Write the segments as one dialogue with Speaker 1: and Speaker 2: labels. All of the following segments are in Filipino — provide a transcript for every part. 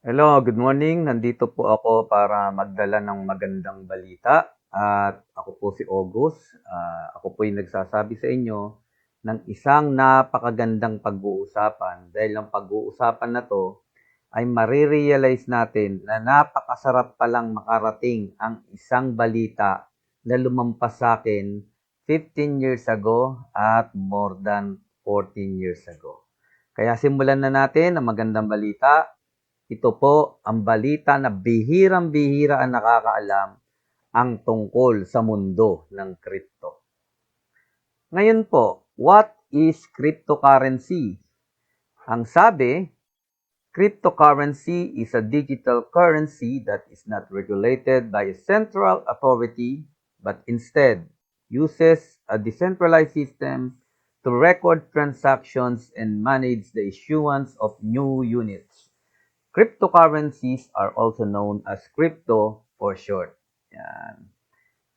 Speaker 1: Hello, good morning. Nandito po ako para magdala ng magandang balita. At ako po si August. Ah, ako po yung nagsasabi sa inyo ng isang napakagandang pag-uusapan. Dahil ang pag-uusapan na to ay marirealize natin na napakasarap palang makarating ang isang balita na lumampas sa akin 15 years ago at more than 14 years ago. Kaya simulan na natin ang magandang balita. Ito po ang balita na bihirang-bihira ang nakakaalam ang tungkol sa mundo ng crypto. Ngayon po, what is cryptocurrency? Ang sabi, cryptocurrency is a digital currency that is not regulated by a central authority but instead uses a decentralized system to record transactions and manage the issuance of new units. Cryptocurrencies are also known as crypto for short. Yan.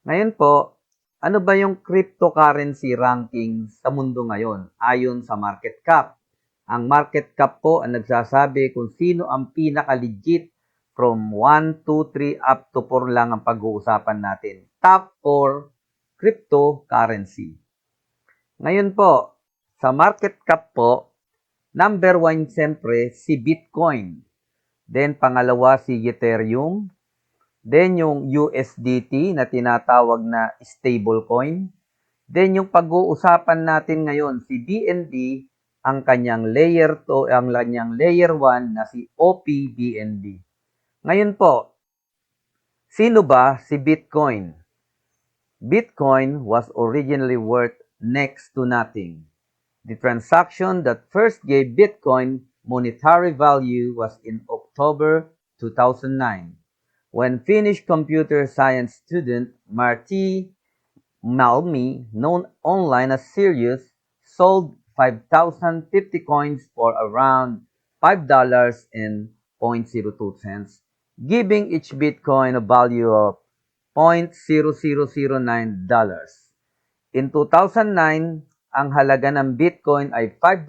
Speaker 1: Ngayon po, ano ba yung cryptocurrency ranking sa mundo ngayon ayon sa market cap? Ang market cap po ang nagsasabi kung sino ang pinaka-legit from 1, 2, 3 up to 4 lang ang pag-uusapan natin. Top 4 cryptocurrency. Ngayon po, sa market cap po, number 1 siyempre si Bitcoin. Then pangalawa si Ethereum. Then yung USDT na tinatawag na stablecoin. Then yung pag-uusapan natin ngayon si BNB ang kanyang layer to ang kanyang layer 1 na si OPBNB. Ngayon po, sino ba si Bitcoin? Bitcoin was originally worth next to nothing. The transaction that first gave Bitcoin monetary value was in October 2009 when Finnish computer science student Martti Malmi, known online as Sirius, sold 5,050 coins for around $5 and 0.02 cents, giving each Bitcoin a value of $0.0009. In 2009, ang halaga ng Bitcoin ay $5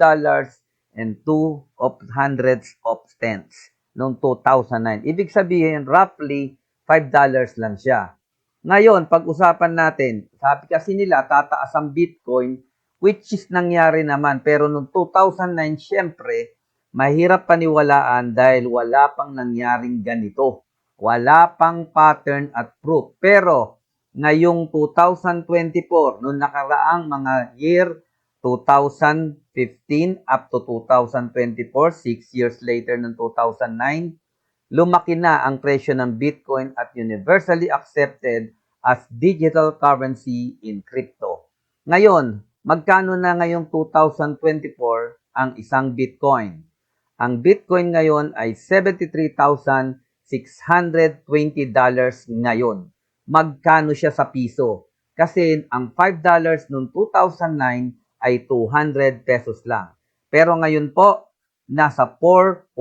Speaker 1: and 2 of hundreds of cents noong 2009. Ibig sabihin, roughly $5 lang siya. Ngayon, pag-usapan natin, sabi kasi nila, tataas ang Bitcoin, which is nangyari naman. Pero noong 2009, syempre, mahirap paniwalaan dahil wala pang nangyaring ganito. Wala pang pattern at proof. Pero, ngayong 2024, noong nakaraang mga year 2015 up to 2024, 6 years later ng 2009, lumaki na ang presyo ng Bitcoin at universally accepted as digital currency in crypto. Ngayon, magkano na ngayong 2024 ang isang Bitcoin? Ang Bitcoin ngayon ay $73,620 ngayon. Magkano siya sa piso? Kasi ang $5 noong 2009 ay 200 pesos lang. Pero ngayon po, nasa 4.2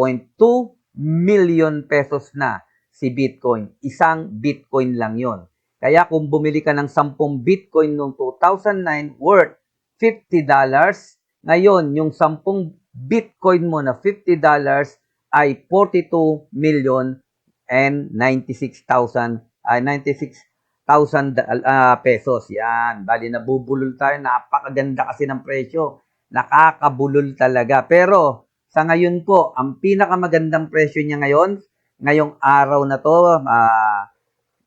Speaker 1: million pesos na si Bitcoin. Isang Bitcoin lang yon. Kaya kung bumili ka ng 10 Bitcoin noong 2009 worth $50, ngayon yung 10 Bitcoin mo na $50 ay 42 million and 96,000 ay 96,000 uh, pesos. Yan, bali nabubulol tayo. Napakaganda kasi ng presyo. Nakakabulol talaga. Pero sa ngayon po, ang pinakamagandang presyo niya ngayon, ngayong araw na to, uh,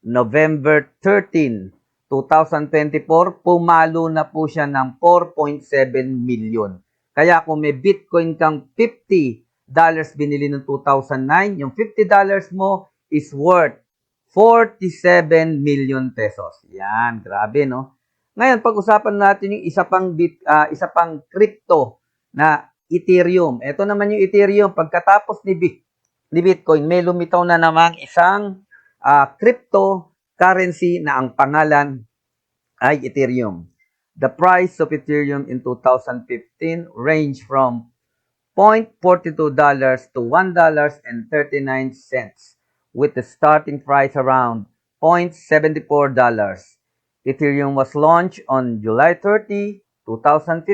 Speaker 1: November 13, 2024, pumalo na po siya ng 4.7 million. Kaya kung may Bitcoin kang 50 dollars binili ng 2009, yung 50 dollars mo is worth 47 million pesos. Yan, grabe no. Ngayon, pag-usapan natin yung isa pang bit, uh, isa pang crypto na Ethereum. Ito naman yung Ethereum. Pagkatapos ni, Bit, ni Bitcoin, may lumitaw na namang isang uh, cryptocurrency na ang pangalan ay Ethereum. The price of Ethereum in 2015 ranged from $0.42 to $1.39 with the starting price around $0.74. Ethereum was launched on July 30, 2015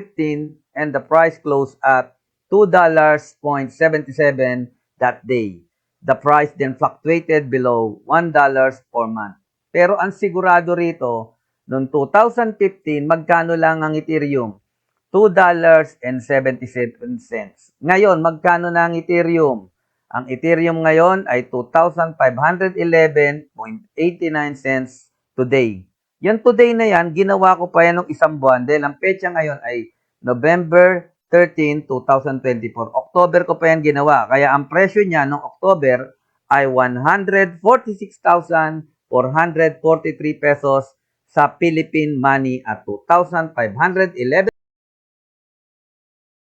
Speaker 1: and the price closed at $2.77 that day. the price then fluctuated below $1 per month. Pero ang sigurado rito, noong 2015, magkano lang ang Ethereum? $2.77. Ngayon, magkano na ang Ethereum? Ang Ethereum ngayon ay 2,511.89 cents today. Yan today na yan, ginawa ko pa yan ng isang buwan dahil ang petsa ngayon ay November 13, 2024. October ko pa yan ginawa. Kaya ang presyo niya noong October ay 146,443 pesos sa Philippine money at 2,511